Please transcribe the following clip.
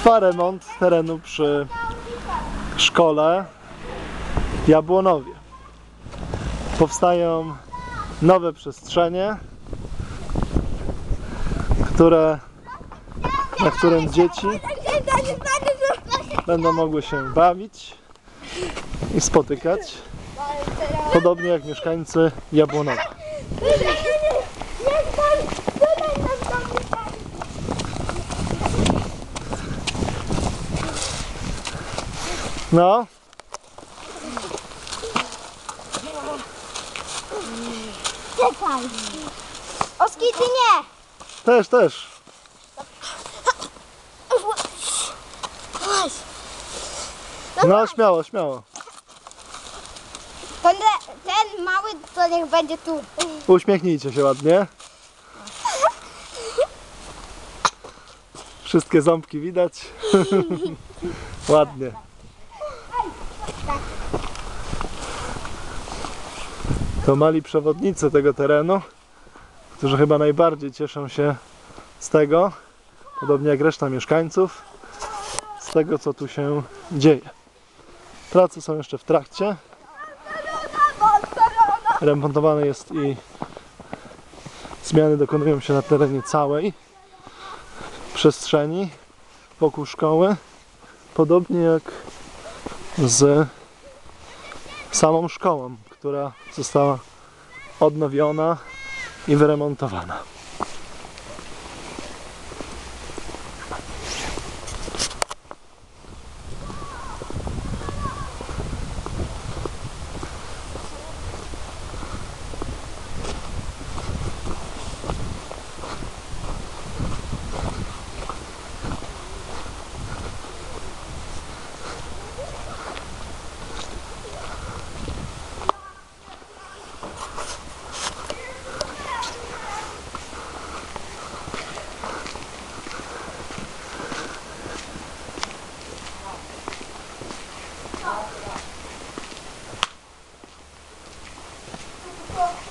Trwa remont terenu przy szkole Jabłonowie. Powstają nowe przestrzenie, które, na którym dzieci będą mogły się bawić i spotykać, podobnie jak mieszkańcy Jabłonowa. No, Czekaj. Oski, ty nie. też, też. Chodź. No, śmiało, śmiało. Ten, ten mały to niech będzie tu. Uśmiechnijcie się ładnie. Wszystkie ząbki widać. ładnie. To mali przewodnicy tego terenu, którzy chyba najbardziej cieszą się z tego, podobnie jak reszta mieszkańców, z tego co tu się dzieje. Prace są jeszcze w trakcie. Remontowane jest i zmiany dokonują się na terenie całej przestrzeni wokół szkoły. Podobnie jak z samą szkołą, która została odnowiona i wyremontowana. 거.